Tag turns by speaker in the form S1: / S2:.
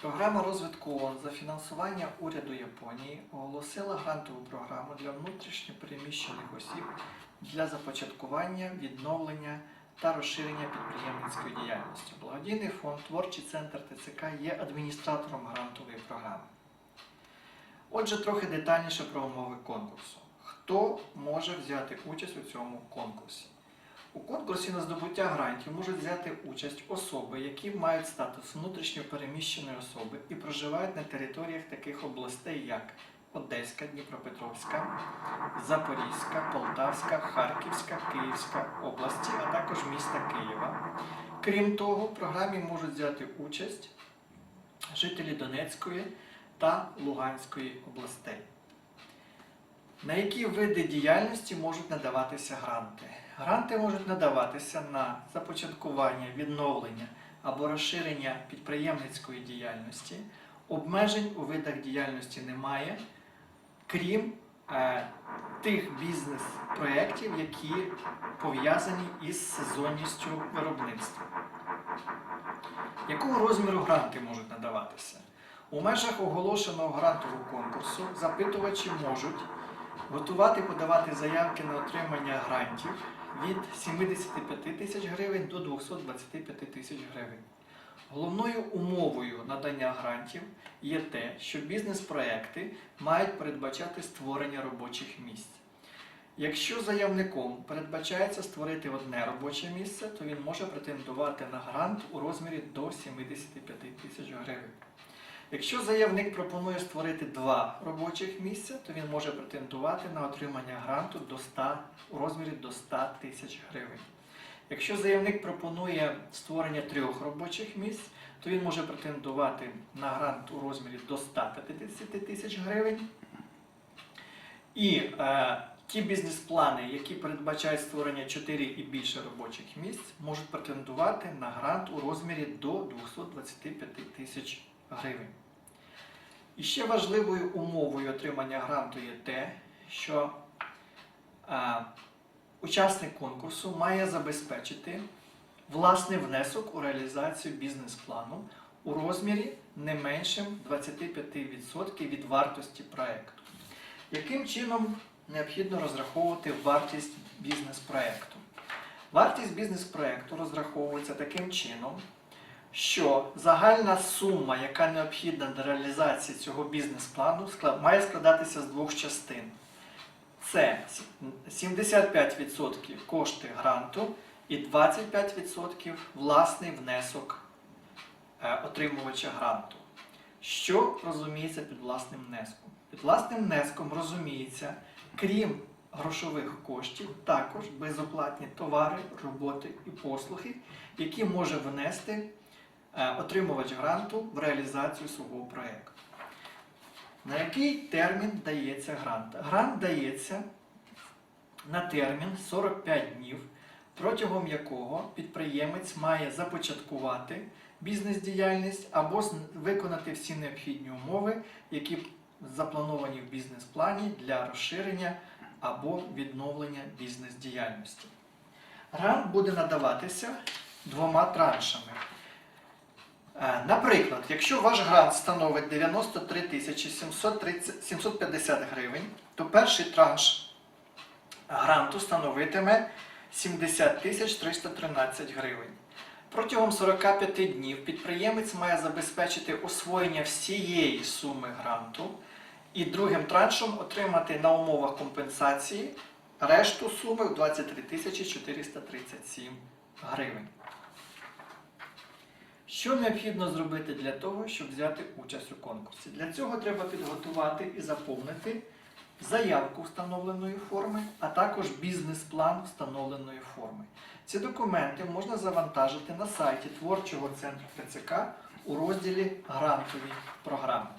S1: Програма розвитку ООН за фінансування уряду Японії оголосила грантову програму для внутрішньопереміщених осіб для започаткування, відновлення та розширення підприємницької діяльності. Благодійний фонд Творчий центр ТЦК є адміністратором грантової програми. Отже, трохи детальніше про умови конкурсу. Хто може взяти участь у цьому конкурсі? У конкурсі на здобуття грантів можуть взяти участь особи, які мають статус внутрішньопереміщеної особи і проживають на територіях таких областей, як Одеська, Дніпропетровська, Запорізька, Полтавська, Харківська, Київська області, а також міста Києва. Крім того, в програмі можуть взяти участь жителі Донецької та Луганської областей. На які види діяльності можуть надаватися гранти? Гранти можуть надаватися на започаткування, відновлення або розширення підприємницької діяльності. Обмежень у видах діяльності немає, крім е, тих бізнес-проєктів, які пов'язані із сезонністю виробництва. Якого розміру гранти можуть надаватися? У межах оголошеного грантового конкурсу запитувачі можуть готувати подавати заявки на отримання грантів від 75 тисяч гривень до 225 тисяч гривень. Головною умовою надання грантів є те, що бізнес-проекти мають передбачати створення робочих місць. Якщо заявником передбачається створити одне робоче місце, то він може претендувати на грант у розмірі до 75 тисяч гривень. Якщо заявник пропонує створити два робочих місця, то він може претендувати на отримання гранту до 100, у розмірі до 100 тисяч гривень. Якщо заявник пропонує створення трьох робочих місць, то він може претендувати на грант у розмірі до 150 тисяч гривень. І е, ті бізнес-плани, які передбачають створення 4 і більше робочих місць, можуть претендувати на грант у розмірі до 225 тисяч гривень. І ще важливою умовою отримання гранту є те, що е, учасник конкурсу має забезпечити власний внесок у реалізацію бізнес-плану у розмірі не меншим 25% від вартості проекту. Яким чином необхідно розраховувати вартість бізнес-проекту? Вартість бізнес-проекту розраховується таким чином, що загальна сума, яка необхідна для реалізації цього бізнес-плану, має складатися з двох частин. Це 75% кошти гранту і 25% власний внесок е, отримувача гранту. Що розуміється під власним внеском? Під власним внеском розуміється, крім грошових коштів, також безоплатні товари, роботи і послуги, які може внести отримувач гранту в реалізацію свого проєкту. На який термін дається грант? Грант дається на термін 45 днів, протягом якого підприємець має започаткувати бізнес-діяльність або виконати всі необхідні умови, які заплановані в бізнес-плані для розширення або відновлення бізнес-діяльності. Грант буде надаватися двома траншами. Е, Наприклад, якщо ваш грант становить 93 тисячі 750 гривень, то перший транш гранту становитиме 70 тисяч 313 гривень. Протягом 45 днів підприємець має забезпечити освоєння всієї суми гранту і другим траншем отримати на умовах компенсації решту суми в 23 437 гривень. Що необхідно зробити для того, щоб взяти участь у конкурсі? Для цього треба підготувати і заповнити заявку встановленої форми, а також бізнес-план встановленої форми. Ці документи можна завантажити на сайті Творчого центру ТЦК у розділі Грантові програми.